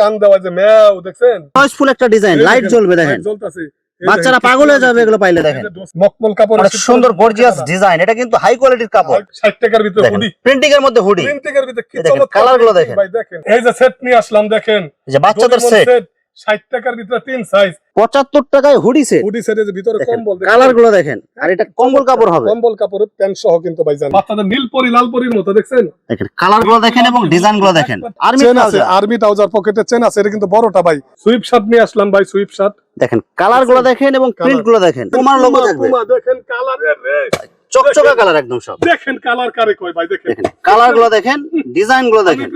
কান দেওয়া যে ম্যাও দেখছেন? ফুল একটা ডিজাইন লাইট জ্বলবে দেখেন জ্বলতাছে। বাচ্চারা পাগল হয়ে যাবে এগুলো পাইলে দেখেন। মখমল কাপড় অনেক সুন্দর গর্জিয়াস ডিজাইন এটা কিন্তু হাই কোয়ালিটির কাপড়। ষাট টাকার ভিতরে হুডি প্রিন্টিং এর মধ্যে হুডি প্রিন্টিং এর ভিতরে কি চমৎকার colour গুলো দেখেন। ভাই দেখেন। এই যে সেট নিয়ে আসলাম দেখেন। এই যে বাচ্চাদের সেট ষাট টাকার ভিতরে তিন সাইজ পঁচাত্তর টাকায় হুডি সেট হুডি সেটের ভিতরে দেখেন কম্বল দেখেন। কালারগুলো দেখেন। আর এটা কম্বল কাপড় হবে। কম্বল প্যান্ট সহ কিন্তু ভাইজান। বাচ্চাদের নীল পরি লাল পরির মতো দেখছেন? দেখেন কালারগুলো দেখেন এবং ডিজাইনগুলো দেখেন। আর্মি চেন আছে আর্মি ট্রাউজার পকেটে চেন আছে এটা কিন্তু বড়টা ভাই। সুইপ শার্ট নিয়ে আসলাম ভাই সুইপ শার্ট দেখেন কালারগুলো দেখেন এবং প্রিন্টগুলো দেখেন। তোমার লোগো থাকবে। দেখেন কালারের রে চকচকা কালার একদম সব। দেখেন কালার কারে কয় ভাই দেখেন। কালারগুলো দেখেন ডিজাইনগুলো দেখেন।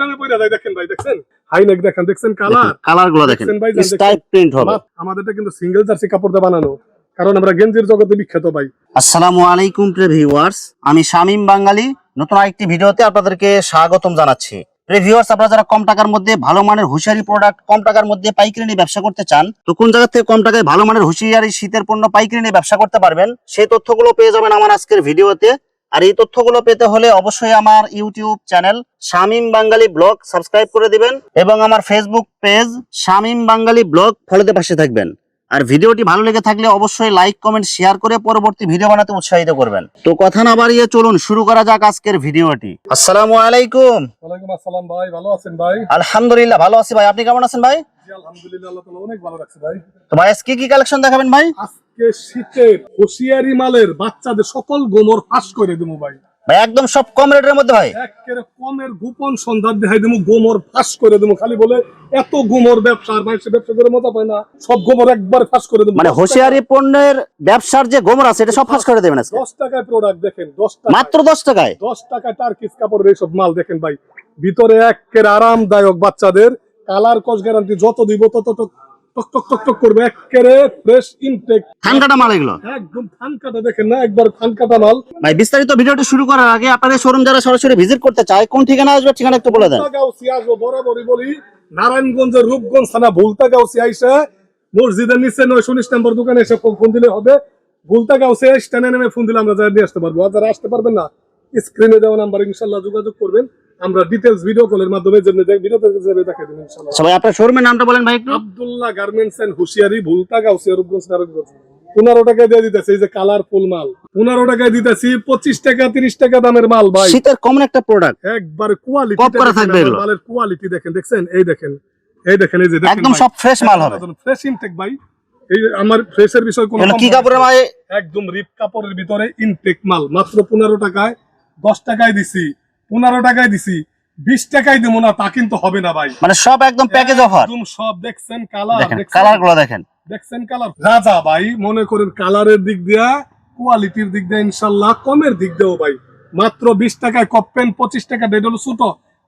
দেখেন ভাই দেখেন। হাই নেক দেখেন দেখছেন কালার কালারগুলো দেখেন। স্টাইপ প্রিন্ট হবে। আমাদেরটা কিন্তু সিঙ্গেল জার্সি কাপড় দিয়ে বানানো। কারণ আমরা গেঞ্জির জগতে বিখ্যাত ভাই। আসসালামু আলাইকুম প্রিয় ভিউয়ার্স আমি শামীম বাঙালি। নতুন আরেকটি ভিডিওতে আপনাদেরকে স্বাগতম জানাচ্ছি। প্রিয় ভিউয়ার্স আপনারা যারা কম টাকার মধ্যে ভালো মানের হুঁশিয়ারি প্রোডাক্ট কম টাকার মধ্যে পাইকারি নিয়ে ব্যবসা করতে চান, তো কোন জায়গা থেকে কম টাকায় ভালো মানের হুঁশিয়ারি শীতের পণ্য পাইকারি নিয়ে ব্যবসা করতে পারবেন, সেই তথ্যগুলো পেয়ে যাবেন আমার আজকের ভিডিওতে। আর এই তথ্যগুলো পেতে হলে অবশ্যই আমার YouTube channel Shamim Bangali vlog subscribe করে দিবেন এবং আমার Facebook page Shamim Bangali vlog ফলোতে পাশে থাকবেন। আর ভিডিওটি ভালো লেগে থাকলে অবশ্যই লাইক কমেন্ট শেয়ার করে পরবর্তী ভিডিও বানাতে উৎসাহিত করবেন। তো কথা না বাড়িয়ে চলুন শুরু করা যাক আজকের ভিডিওটি। আসসালামু আলাইকুম। ওয়ালাইকুম আসসালাম ভাই ভালো আছেন ভাই? আলহামদুলিল্লাহ ভালো আছি ভাই। আপনি কেমন আছেন ভাই? জি আলহামদুলিল্লাহ আল্লাহ তাআলা অনেক ভালো রাখছে ভাই। তো ভাই আজকে কি কালেকশন দেখাবেন ভাই? আজকে শীতের হুঁশিয়ারি মালের বাচ্চাদের সকল গোমর ফাঁস করে দেবো ভাই। ভাই একদম সব কম রেটের মধ্যে ভাই। একেবারে কমের গোপন সন্ধান দেখাই দেবো গোমর ফাঁস করে দেবো খালি বলে এত গোমর ব্যবসা আর মানুষের ব্যবসা করে মজা পায় না। সব গোমর একবার ফাঁস করে দেবো মানে হোশিয়ারি পণ্যের ব্যবসার যে গোমর আছে এটা সব ফাঁস করে দেবেন দশ টাকায় প্রোডাক্ট দেখেন দশ টাকা মাত্র দশ টাকায়? দশ টাকায় টার্কিস কাপড়ের এইসব মাল দেখেন ভাই। ভিতরে একের আরামদায়ক বাচ্চাদের কালার কস গ্যারান্টি যত দিব তত টক টক টক টক টক করবে। একেবারে ফ্রেশ ইনটেক ঠান্ডাটা মাল এগুলো? একদম ফানকাটা দেখেন না? একবার ফানকাটা মাল। ভাই বিস্তারিত ভিডিওটি শুরু করার আগে আপনাদের শোরুম যারা সরাসরি ভিজিট করতে চায় কোন ঠিকানা আসবে ঠিকানা একটু বলে দেন। ভুলতাগাউসি আসব বরাবরই বলি। নারায়ণগঞ্জের রূপগঞ্জ থানা ভুলতাগাউসি আইসা। মসজিদের নিচে নয় উনিশ নম্বর দোকানে এসে ফোন দিলে হবে। ভুলতাগাউসি স্ট্যান্ডে নেমে ফোন দিলে আমরা নিয়ে আসতে পারব। আর যারা আসতে পারবেন না স্ক্রিনে দেওয়া নাম্বার ইনশাল্লাহ যোগাযোগ করবেন। আমরা ডিটেলস ভিডিও কলের মাধ্যমে যেমনি ভিডিওতে যাবে দেখাই দিন ইনশাল্লাহ। সবাই আপনার শোরুমের নামটা বলেন ভাই একটু। Abdullah garments and hosiery Narayanganj. পনেরো টাকায় দিয়ে দিতেছে এই যে কালারফুল মাল। পনেরো টাকায় দিতেছি পঁচিশ টাকা তিরিশ টাকা দামের মাল ভাই। শীতের কমন একটা প্রোডাক্ট একবারে কোয়ালিটি। মালের কোয়ালিটি দেখেন দেখছেন? এই দেখেন এই দেখেন এই যে একদম সব ফ্রেশ মাল হবে। ফ্রেশ ইনটেক ভাই। এই আমার ফ্রেশের বিষয় কোনো কি কাপড়ের। ভাই? একদম রিপ কাপড়ের ভিতরে ইনটেক মাল। মাত্র পনেরো টাকায় দশ টাকায় দিছি। পনেরো টাকায় দিছি বিশ টাকায় দেবো না তা কিন্তু হবে না ভাই। মানে সব একদম প্যাকেজ অফার একদম সব দেখছেন কালার কালারগুলো দেখেন। দেখছেন কালার রাজা ভাই মনে করেন কালারের দিক দিয়া কোয়ালিটির দিক দিয়ে ইনশাল্লাহ কমের দিক দিয়েও ভাই। মাত্র বিশ টাকায় কপ পেন পঁচিশ টাকা দেড় হলো ছোট।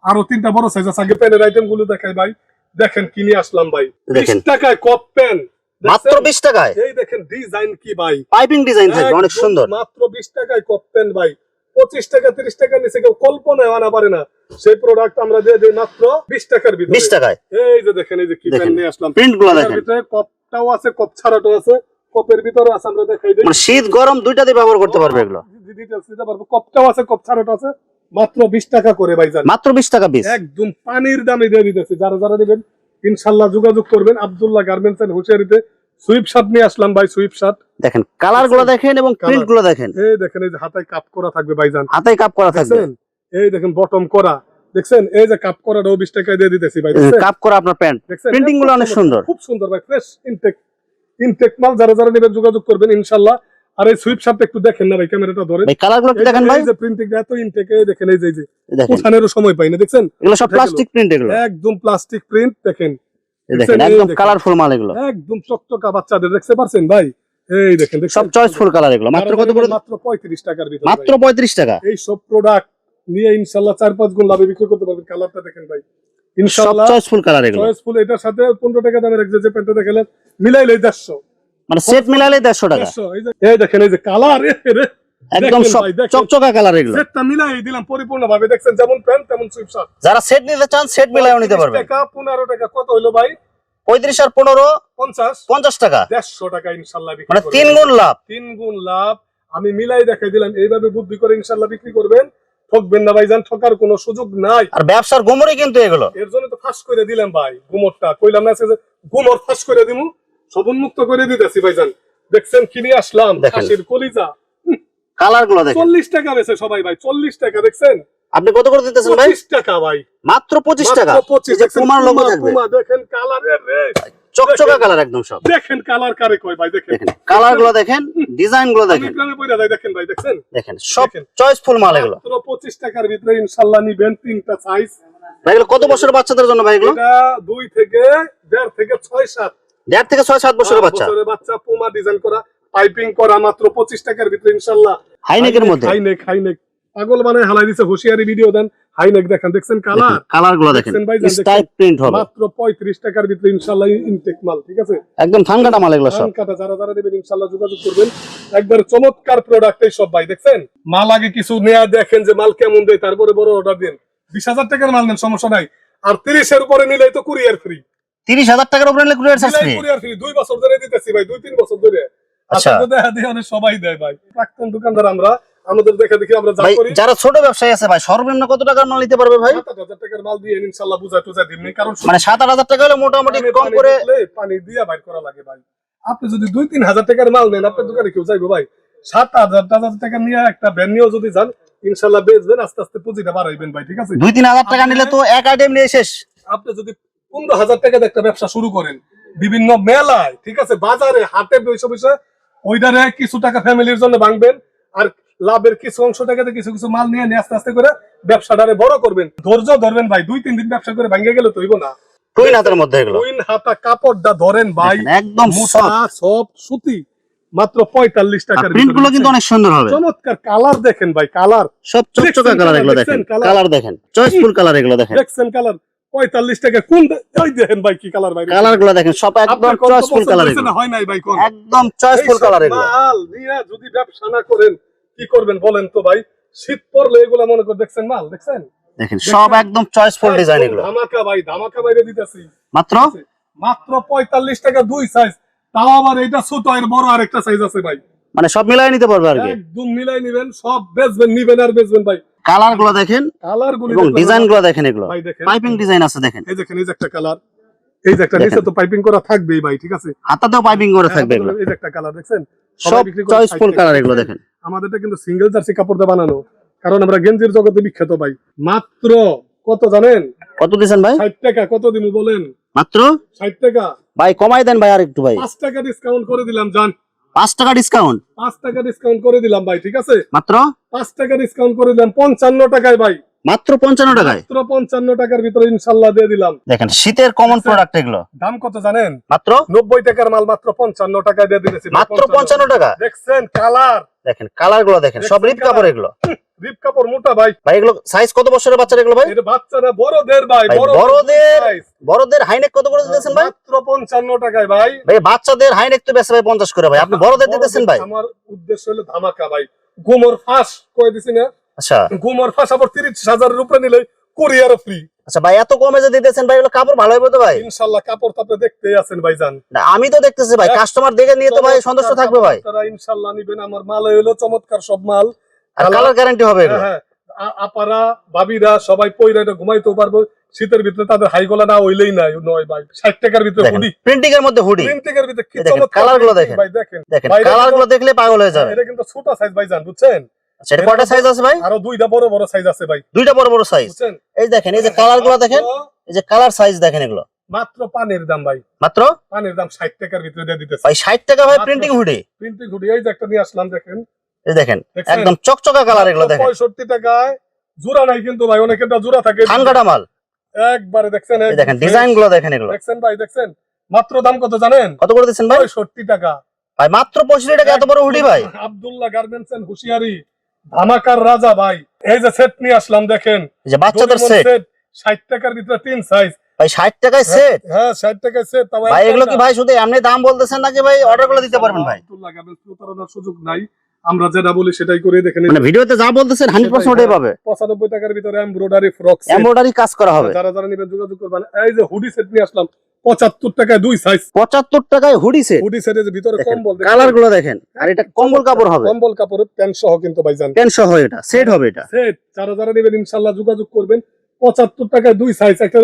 আরও তিনটা বড় সাইজ আছে আগে পেনের আইটেমগুলো দেখাই ভাই। দেখেন কিনে আসলাম ভাই। বিশ টাকায় কপ পেন মাত্র বিশ টাকায়? এই দেখেন ডিজাইন কি ভাই? পাইপিং ডিজাইন থাকবে অনেক সুন্দর। মাত্র বিশ টাকায় কপ পেন ভাই। পঁচিশ টাকা তিরিশ টাকা নিচে কেউ কল্পনায় আনা পারে না। সেই প্রোডাক্ট আমরা দিয়ে দিই মাত্র বিশ টাকার ভিতরে। বিশ টাকায়? এই যে দেখেন এই যে কি দেখেন। নিয়ে আসলাম। প্রিন্টগুলো দেখেন। ভিতরে কপটাও আছে কপ ছাড়াটাও আছে কপের ভিতরে আছে আমরা দেখাই দিই। মানে শীত গরম দুইটাতে ব্যবহার করতে পারবে এগুলো? ডিটেইলস দিতে পারব। কপটাও আছে কপ ছাড়াটাও আছে। মাত্র বিশ টাকা করে ভাইজান। মাত্র বিশ টাকা পিস একদম পানির দামে দিয়ে দিতেছে। যারা যারা নেবেন ইনশাল্লাহ যোগাযোগ করবেন। আব্দুল্লাহ গার্মেন্টস এন্ড হুশিয়ারিতে সুইপ শার্ট নিয়ে আসলাম ভাই সুইপ শার্ট। দেখেন কালারগুলো দেখেন এবং প্রিন্টগুলো দেখেন। এই দেখেন এই যে হাতায় কাপ করা থাকবে ভাইজান। হাতে কাপ করা থাকবে। এই দেখেন বটম করা। দেখছেন? এই যে কাপ বিশ টাকায় দিয়ে দিতেছি ভাই? কাপ করা আপনার প্যান্ট printing গুলো অনেক সুন্দর। খুব সুন্দর ভাই ফ্রেশ ইনটেক ইনটেক মাল যারা যারা নেবেন যোগাযোগ করবেন ইনশাল্লাহ। আর এই সুইপ একটু দেখেন না ভাই ক্যামেরাটা ধরে। ভাই কালারগুলো কি দেখেন ভাই। এই যে প্রিন্টিং এত ইনটেক এই দেখেন এই যে এই যে উঠানেরও সময় পাই না দেখছেন? এগুলো সব প্লাস্টিক প্রিন্ট এগুলো। একদম প্লাস্টিক প্রিন্ট দেখেন? দেখেন একদম কালারফুল মাল এগুলো। একদম চকচকা বাচ্চাদের দেখতে পারছেন ভাই? এই দেখেন? সব চয়েসফুল কালার এগুলো। মাত্র কত করে মাত্র পঁয়ত্রিশ টাকার ভিতরে মাত্র ভাই। পঁয়ত্রিশ টাকা। এই সব প্রোডাক্ট নিয়ে ইনশাল্লাহ চার পাঁচ গুণ লাভে বিক্রি করতে পারবেন। কালারটা দেখেন ভাই। সব ইনশাল্লাহ চয়েসফুল কালার এগুলো। চয়েসফুল এটার সাথে পনেরো টাকা দামের যে প্যান্টটা দেখালেন মিলাইলে দেড়শো। মানে সেট মিলালে দেড়শো টাকা। দেড়শো এই এই দেখেন এই যে কালার একদম দেখেন সব ভাই, দেখেন। চকচকা কালার এগুলো। সেটটা মিলাই দিলাম পরিপূর্ণ দেখছেন যেমন প্যান্ট তেমন সুইপ শার্ট যারা সেট নিতে চান সেট মিলাইও নিতে পারবেন। টাকা পনেরো টাকা কত হইল ভাই? পঁয়ত্রিশ আর পনেরো পঞ্চাশ। পঞ্চাশ টাকা। দেড়শো টাকা ইনশাল্লাহ মানে তিন গুণ লাভ। তিন গুণ লাভ। আমি মিলাই দেখাই দিলাম এইভাবে বুদ্ধি করে ইনশাল্লাহ বিক্রি করবেন। ঠকবেন না ভাইজান ঠকার কোনো সুযোগ নাই। আর ব্যবসার গোমরই কিন্তু এগুলো। এর জন্য তো ফাঁস করে দিলাম ভাই গুমরটা। কইলাম না গুমর ফাঁস করে দিমু উন্মুক্ত করে দিতেছি ভাইজান। দেখছেন কিনে আসলাম। কলিজা। কালারগুলো দেখেন। চল্লিশ টাকা বেছে সবাই ভাই চল্লিশ টাকা দেখছেন? আপনি কত করে দিতেছেন ভাই? টাকা ভাই। মাত্র পঁচিশ টাকা। মাত্র পঁচিশ এই যে পুমার লোগো থাকবে। পুমা, দেখেন কালারের রে চকচকা কালার একদম সব। দেখেন কালার কারে কয় ভাই দেখেন। কালারগুলো দেখেন ডিজাইনগুলো দেখেন। গ্রামে পয়রা যায় দেখেন ভাই দেখছেন? দেখেন সব। চয়েসফুল মাল এগুলো। পঁচিশ টাকার ভিতরে ইনশাল্লাহ নিবেন তিনটা সাইজ ভাই এগুলো কত বছরের বাচ্চাদের জন্য ভাই এগুলো? এটা থেকে দেড় থেকে ছয় সাত। দেড় থেকে ছয় সাত বছরের বাচ্চা। বছরের বাচ্চা পুমা ডিজাইন করা। পাইপিং করা মাত্র পঁচিশ টাকার ভিতরে ইনশাল্লাহ। হাইনেকের মধ্যে? High neck high neck. পাগল মানে হালাই দিছে হুশিয়ারি ভিডিও দেন। হাইনেক দেখেন দেখছেন কালার কালার? গুলো দেখেন। স্টাইপ প্রিন্ট হবে। মাত্র পঁয়ত্রিশ টাকার ভিতরে ইনশাল্লাহ ইনটেক মাল ঠিক আছে? একদম ঠান্ডাটা মাল এগুলো সব। ধান কাটা যারা যারা নেবেন ইনশাল্লাহ যোগাযোগ করবেন। একবার চমৎকার প্রোডাক্ট এই সব ভাই দেখছেন? মাল আগে কিছু নেয়া দেখেন যে মাল কেমন দেয় তারপরে বড় অর্ডার দিন। বিশ হাজার টাকার মাল নেন সমস্যা নাই। আর তিরিশের উপরে নিলেই তো কুরিয়ার ফ্রি তিরিশ হাজার টাকার উপরে নিলে কুরিয়ার ফ্রি কুরিয়ার ফ্রি দুই বছর ধরে দিতেছি ভাই দুই তিন বছর ধরে। আচ্ছা। আপনাদের দেখা দিয়ে অনেক সবাই দেয় ভাই। প্রাক্তন দোকানদার আমরা আমাদের দেখা দেখি আমরা যা করি। যারা ছোট ব্যবসায়ী আছে ভাই সর্বনিম্ন কত টাকার মাল নিতে পারবে ভাই? টাকার মাল দিয়ে দিবনি কারণ মানে সাত আট হাজার টাকা হলে মোটামুটি কম করে পানি দিয়া বাইর করা লাগে ভাই। আপনি যদি দুই তিন হাজার টাকার মাল নেন আপনার দোকানে কেউ যাইবো ভাই। সাত হাজার হাজার টাকা নিয়ে একটা ভ্যান নিয়েও যদি যান ইনশাল্লাহ বেচবেন আস্তে আস্তে পুঁজিটা বাড়াইবেন ভাই ঠিক আছে? দুই তিন হাজার টাকা নিলে তো এক আইটেম নিয়ে শেষ। আপনি যদি পনেরো হাজার টাকাতে একটা ব্যবসা শুরু করেন বিভিন্ন মেলায় ঠিক আছে বাজারে হাটে বসে বসে ওইটারে কিছু টাকা ফ্যামিলির জন্য ভাঙবেন আর লাভের কিছু অংশ টাকাতে কিছু কিছু মাল নিয়ে নিয়ে আস্তে আস্তে করে ব্যবসাটারে বড় করবেন। ধৈর্য ধরবেন ভাই দুই তিন দিন ব্যবসা করে ভাঙে গেলে তো হইব না। টুইন হাতের মধ্যে এগুলো। কুইন হাতা কাপড়টা ধরেন ভাই দেখেন, একদম মোটা সব সুতি মাত্র পঁয়তাল্লিশ টাকার প্রিন্টগুলো কিন্তু অনেক সুন্দর হবে। চমৎকার কালার দেখেন ভাই কালার। সব চকচকা কালার এগুলো দেখেন। কালার? দেখেন। চয়েসফুল কালার এগুলো দেখেন। দেখছেন কালার? পঁয়তাল্লিশ টাকা। কোন ওই দেখেন ভাই কি কালার ভাই। কালারগুলো দেখেন সব একদম চয়েসফুল কালার হয় নাই ভাই কোন? একদম চয়েসফুল কালার এগুলো। মাল নিয়ে যদি ব্যবসা না করেন কি করবেন বলেন তো ভাই? শীত পড়লে এগুলা মনে করে দেখছেন মাল? দেখছেন? দেখেন সব একদম চয়েসফুল ডিজাইন এগুলো। ধামাকা ভাই ধামাকা বাইরে দিতেছি। মাত্র? মাত্র পঁয়তাল্লিশ টাকা দুই সাইজ তাও আবার এটা ছোট এর বড় আরেকটা সাইজ আছে ভাই। মানে সব মিলাই নিতে পারবে আর কি। একদম মিলাই নিবেন সব বেচবেন নিবেন আর বেচবেন ভাই। কালারগুলো দেখেন কালার গুলি এবং ডিজাইনগুলো দেখেন এগুলো। পাইপিং ডিজাইন আছে দেখেন। এই দেখেন এই যে একটা কালার। এই যে একটা নিচে তো পাইপিং করা থাকবেই ভাই ঠিক আছে? হাতাতেও পাইপিং করে থাকবে এগুলো। এই যে একটা কালার দেখছেন? সব করে চয়েসফুল কালার এগুলো দেখেন। আমাদেরটা কিন্তু সিঙ্গেল জার্সি কাপড় দিয়ে বানানো। কারণ আমরা গেঞ্জির জগতে বিখ্যাত ভাই। মাত্র কত জানেন? কত দিছেন ভাই? ষাট টাকা কত দিমু বলেন? মাত্র? ষাট টাকা। ভাই কমাই দেন ভাই আর একটু ভাই। পাঁচ টাকা ডিসকাউন্ট করে দিলাম জান। পাঁচ টাকা ডিসকাউন্ট পাঁচ টাকা ডিসকাউন্ট করে দিলাম ভাই ঠিক আছে? মাত্র? পাঁচ টাকা ডিসকাউন্ট করে দিলাম পঞ্চান্ন টাকায় ভাই। মাত্র পঞ্চান্ন টাকায়? মাত্র পঞ্চান্ন টাকার ভিতরে ইনশাল্লাহ দিয়ে দিলাম। দেখেন শীতের কমন প্রোডাক্ট এগুলো। দাম কত জানেন? মাত্র? নব্বই টাকার মাল মাত্র পঞ্চান্ন টাকায় দিয়ে দিয়েছি মাত্র পঞ্চান্ন টাকা। দেখছেন কালার দেখেন কালারগুলো দেখেন সব রিপ কাপড় এগুলো। রিপ কাপড় মোটা ভাই। ভাই এগুলো সাইজ কত বছরের বাচ্চার এগুলো ভাই? এটা বাচ্চারা বড়দের ভাই ভাই, বড়দের বড়দের হাইনেক কত করে দিতেছেন ভাই? মাত্র পঞ্চান্ন টাকায় ভাই। ভাই বাচ্চাদের হাইনেক তো বেশি ভাই পঞ্চাশ করে ভাই। আপনি বড়দের দিতেছেন ভাই? আমার উদ্দেশ্য হলো ধামাকা ভাই। গুমর ফাঁস কয়ে দিছি না? আচ্ছা। গুমর ফাঁস আবার তিরিশ হাজারের উপরে নিলে কুরিয়ার ফ্রি আচ্ছা ভাই এত কমে যে দিতেছেন ভাই কাপড় ভালো হবে তো ভাই? ইনশাল্লাহ কাপড় তাপড়ে দেখতেই আছেন ভাইজান। না, আমি তো দেখতেছি ভাই কাস্টমার দেখে নিয়ে তো ভাই সন্তুষ্ট থাকবে ভাই। তারা ইনশাল্লাহ নিবেন। আমার মাল হলো চমৎকার সব মাল। আর কালার গ্যারান্টি হবে এগুলো। হ্যাঁ, হ্যাঁ। আ- আপারা ভাবিরা সবাই পয়রা এটা ঘুমাইতেও পারব। শীতের ভিতরে তাদের হাই গলা না নাই নয় ভাই ষাট টাকার ভিতরে হুডি প্রিন্টিং এর মধ্যে হুডি প্রিন্টিং এর ভিতরে কি চমৎকার colour গুলো দেখেন। ভাই দেখেন। কালারগুলো দেখলে পাগল হয়ে যাবে। এটা কিন্তু ছোট সাইজ ভাই জান বুঝছেন? আচ্ছা এটা কয়টা সাইজ আছে ভাই? আরও দুইটা বড় বড় সাইজ আছে ভাই। দুইটা বড় বড় সাইজ এই দেখেন এই যে কালারগুলো দেখেন এই যে কালার সাইজ দেখেন এগুলো। মাত্র পানির দাম ভাই। মাত্র? পানির দাম ষাট টাকার ভিতরে দিয়ে দিতেছে। ভাই ষাট টাকা ভাই প্রিন্টিং হুডি প্রিন্টিং হুডি এই যে একটা নিয়ে আসলাম দেখেন। দেখেন একদম চকচকা কালার এগুলো দেখেন। পঁয়ষট্টি টাকায় জোড়া নাই কিন্তু ভাই অনেকের জোড়া থাকে। মাল। একবারে দেখছেন দেখেন ডিজাইনগুলো দেখেন এগুলো। দেখছেন ভাই দেখছেন? মাত্র দাম কত জানেন? কত করে দিচ্ছেন ভাই? পঁয়ষট্টি টাকা। ভাই মাত্র পঁয়ষট্টি টাকা এত বড় হুডি ভাই। আব্দুল্লাহ গার্মেন্টস এন্ড হুশিয়ারি ধামাকার রাজা ভাই। এই যে সেট নিয়ে আসলাম দেখেন। যে বাচ্চাদের সেট ষাট টাকার ভিতরে তিন সাইজ ভাই ষাট টাকায় সেট হ্যাঁ ষাট টাকায় সেট ভাই এগুলো কি ভাই শুধু এমনি দাম বলতেছেন নাকি ভাই অর্ডার করে দিতে পারবেন ভাই? আব্দুল্লাহ গার্মেন্টস প্রতারণার সুযোগ নাই। আমরা যেটা বলি সেটাই করে দেখেন মানে ভিডিওতে যা বলতেছেন হান্ড্রেড পার্সেন্ট ওটাই পাবে। পঁচানব্বই টাকার ভিতরে এমব্রয়ডারি ফ্রক এমব্রয়ডারি কাজ করা হবে। যারা যারা নিবেন যোগাযোগ করবেন। এই যে হুডি সেট নিয়ে আসলাম পঁচাত্তর টাকায় দুই সাইজ পঁচাত্তর টাকায় হুডি সেট হুডি সেটের ভিতরে কম্বল দেখেন। কালারগুলো দেখেন। আর এটা কম্বল কাপড় হবে। কম্বল কাপড়ের প্যান্ট সহ কিন্তু ভাইজান। প্যান্ট সহ এটা। সেট হবে এটা। সেট যারা যারা নেবেন ইনশাল্লাহ যোগাযোগ করবেন। পঁচাত্তর টাকায় দুই সাইজ একটা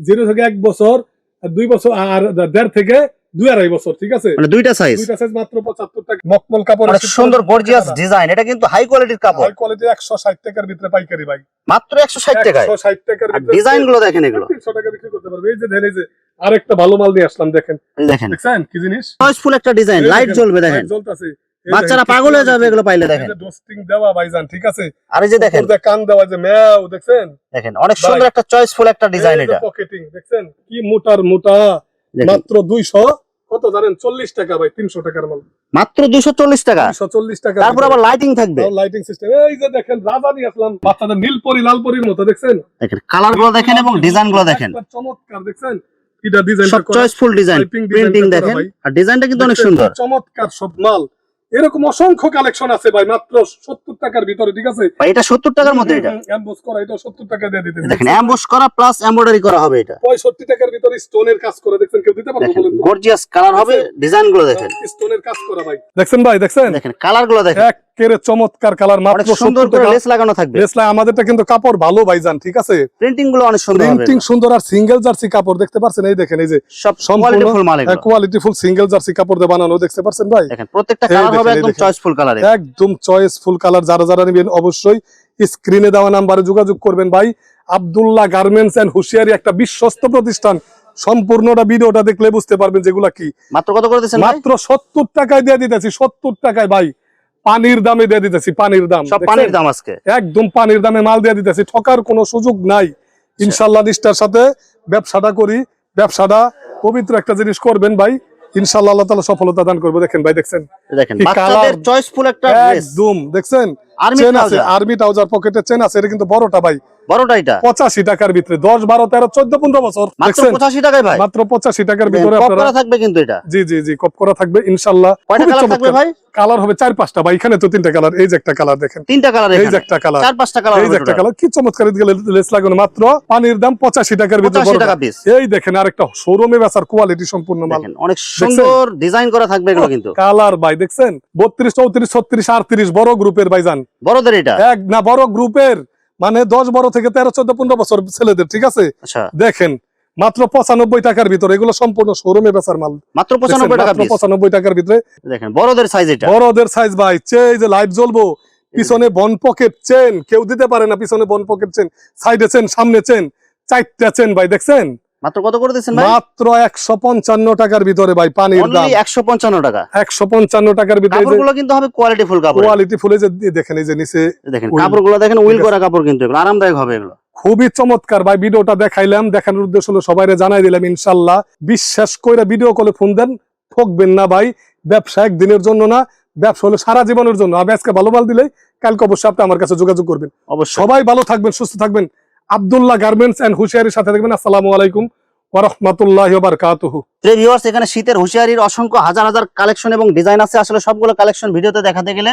জিরো থেকে এক বছর আর দুই বছর আর দেড় থেকে দুই আড়াই বছর ঠিক আছে? মানে দুইটা সাইজ দুইটা সাইজ মাত্র পঁচাত্তর টাকা। মকমল কাপড় অনেক সুন্দর গর্জিয়াস ডিজাইন এটা কিন্তু হাই কোয়ালিটির কাপড়। হাই কোয়ালিটি একশো ষাট টাকার ভিতরে পাইকারি ভাই। মাত্র একশো ষাট টাকায়? একশো ষাট টাকার ভিতরে ডিজাইনগুলো দেখেন এগুলো। তিনশো টাকা বিক্রি করতে পারবে এই যে এই যে আরেকটা ভালো মাল নিয়ে আসলাম দেখেন। দেখেন। দেখছেন কি জিনিস? চয়েসফুল একটা ডিজাইন লাইট জ্বলবে দেখেন। জ্বলতাছে। বাচ্চারা পাগল হয়ে যাবে এগুলো পাইলে দেখেন। ডোস্টিং দেওয়া ভাইজান ঠিক আছে? আর এই যে দেখেন। দিয়ে কান দেওয়া যে ম্যাও দেখছেন? দেখেন অনেক সুন্দর একটা চয়েসফুল একটা ডিজাইন এটা। পকেটিং দেখছেন? কি মোটার মোটা। মাত্র দুইশো কত জানেন? চল্লিশ টাকা ভাই তিনশো টাকার মাল। মাত্র দুশো চল্লিশ টাকা। দুইশো চল্লিশ টাকা তারপর আবার লাইটিং থাকবে। লাইটিং সিস্টেম এই যে দেখেন রাজা নিয়ে আসলাম। বাচ্চাদের নীলপরি লালপরির মতো দেখছেন? দেখেন কালারগুলো দেখেন এবং ডিজাইনগুলো দেখেন। চমৎকার দেখছেন? এটা ডিজাইন সব চয়েসফুল ডিজাইন প্রিন্টিং দেখেন। আর ডিজাইনটা কিন্তু অনেক সুন্দর। চমৎকার সব মাল। এরকম অসংখ্য কালেকশন আছে ভাই মাত্র সত্তর টাকার ভিতরে ঠিক আছে? ভাই এটা সত্তর টাকার মধ্যে এটা? এমবোস করা এটা সত্তর টাকা দিয়ে দিতে দেখেন অ্যাম্বুশ করা প্লাস এমব্রয়ডারি করা হবে এটা। পঁয়ষট্টি টাকার ভিতরে স্টোনের কাজ করে দেখছেন কেউ দিতে পারবে বলেন গর্জিয়াস কালার হবে ডিজাইনগুলো দেখেন। স্টোনের কাজ করা ভাই। দেখছেন ভাই দেখছেন? দেখেন কালারগুলো দেখেন। একেবারে চমৎকার কালার মাত্র সুন্দর করে লেস লাগানো থাকবে। আমাদেরটা কিন্তু কাপড় ভালো ভাইজান ঠিক আছে? প্রিন্টিংগুলো অনেক সুন্দর প্রিন্টিং সুন্দর আর সিঙ্গেল জার্সি কাপড় দেখতে পাচ্ছেন এই দেখেন এই যে সব সম্পূর্ণ কোয়ালিটি ফুল মাল এগুলো। সিঙ্গেল জার্সি কাপড় দিয়ে বানানো দেখতে পাচ্ছেন ভাই? দেখেন প্রত্যেকটা কালার একদম কালারে চয়েস ফুল কালার যারা যারা নেবেন অবশ্যই স্ক্রিনে দেওয়া নাম্বারে যোগাযোগ করবেন ভাই। আব্দুল্লাহ গার্মেন্টস এন্ড হুশিয়ারি একটা বিশ্বস্ত প্রতিষ্ঠান। সম্পূর্ণটা ভিডিওটা দেখলে বুঝতে পারবেন যেগুলা কি। মাত্র কত করে দিচ্ছেন মাত্র সত্তর টাকায় দিয়ে দিতেছি সত্তর টাকায় ভাই। পানির দামে দিয়ে দিতেছি পানির দাম। সব পানির দাম আজকে। একদম পানির দামে মাল দিয়ে দিতেছি ঠকার কোনো সুযোগ নাই। ইনশাল্লাহ নিষ্ঠার সাথে ব্যবসাটা করি ব্যবসাটা পবিত্র একটা জিনিস করবেন ভাই। ইনশাল্লাহ আল্লাহ সফলতা দান করব। দেখেন ভাই দেখছেন? দেখেন বাচ্চাদের চয়েসফুল একটা ড্রেস একদম দেখছেন? আর্মি ট্রাউজার পকেটে চেন আছে এটা কিন্তু বড়টা ভাই। বড়টা এটা? টাকার ভিতরে দশ বারো তেরো চোদ্দ পনেরো বছর মাত্র দেখছেন? পঁচাশি টাকায় ভাই? মাত্র পঁচাশি টাকার দেখেন, ভিতরে আপনারা থাকবে কিন্তু এটা? জি জি জি কপ করা থাকবে ইনশাল্লাহ। কয়টা কালার থাকবে ভাই? কালার হবে চার পাঁচটা। ভাই এখানে তো তিনটা কালার এই যে একটা কালার দেখেন। তিনটা কালার এই যে একটা কালার চার পাঁচটা কালার এই যে একটা কালার কি চমৎকার এদিকে লেস লাগানো। মাত্র পানির দাম পঁচাশি টাকার ভিতরে। টাকা পিস এই দেখেন আরেকটা শোরুমে বেচার কোয়ালিটি সম্পূর্ণ মাল। দেখেন অনেক সুন্দর ডিজাইন করা থাকবে এগুলো কিন্তু। কালার ভাই দেখছেন? বত্রিশ চৌত্রিশ ছত্রিশ আটত্রিশ বড় গ্রুপের ভাইজান। বড়দের এটা? এক না বড় গ্রুপের মানে দশ বারো থেকে তেরো চোদ্দ পনেরো বছর ছেলেদের ঠিক আছে? আচ্ছা। দেখেন মাত্র পঁচানব্বই টাকার ভিতরে এগুলো সম্পূর্ণ শোরুমে বেচার মাল। মাত্র পঁচানব্বই টাকা পঁচানব্বই টাকার ভিতরে। দেখেন বড়দের সাইজ এটা। বড়দের সাইজ ভাই চেয়ে এই যে লাইট জ্বলবো পিছনে বন পকেট চেন কেউ দিতে পারে না পিছনে বন পকেট চেন সাইডে চেন সামনে চেন চারটা চেন ভাই দেখছেন? মাত্র কত করে দিচ্ছেন ভাই? মাত্র একশো পঞ্চান্ন টাকার ভিতরে ভাই পানির দাম। অনলি একশো পঞ্চান্ন টাকা। একশো পঞ্চান্ন টাকার ভিতরে কাপড়গুলো কিন্তু হবে কোয়ালিটি ফুল কাপড় কোয়ালিটি ফুলে যে দেখেন এই যে নিচে দেখেন কাপড়গুলো দেখেন উইল করা কাপড় কিন্তু এগুলো আরামদায়ক হবে এগুলো। খুবই চমৎকার ভাই ভিডিওটা দেখাইলাম। দেখানোর উদ্দেশ্য হলো সবাই জানাই দিলাম ইনশাল্লাহ বিশ্বাস করে ভিডিও কলে ফোন দেন ঠকবেন না ভাই। ব্যবসা একদিনের জন্য না ব্যবসা হলো সারা জীবনের জন্য। আমি আজকে ভালো মাল দিলে কালকে অবশ্যই আপনি আমার কাছে যোগাযোগ করবেন। অবশ্যই। সবাই ভালো থাকবেন সুস্থ থাকবেন। আব্দুল্লাহ গার্মেন্টস এন্ড হুশিয়ারির সাথে দেখবেন, আসসালামু আলাইকুম এখানে শীতের হুঁশিয়ারির অসংখ্য হাজার হাজার কালেকশন এবং ডিজাইন আছে। আসলে সবগুলো কালেকশন ভিডিওতে দেখাতে গেলে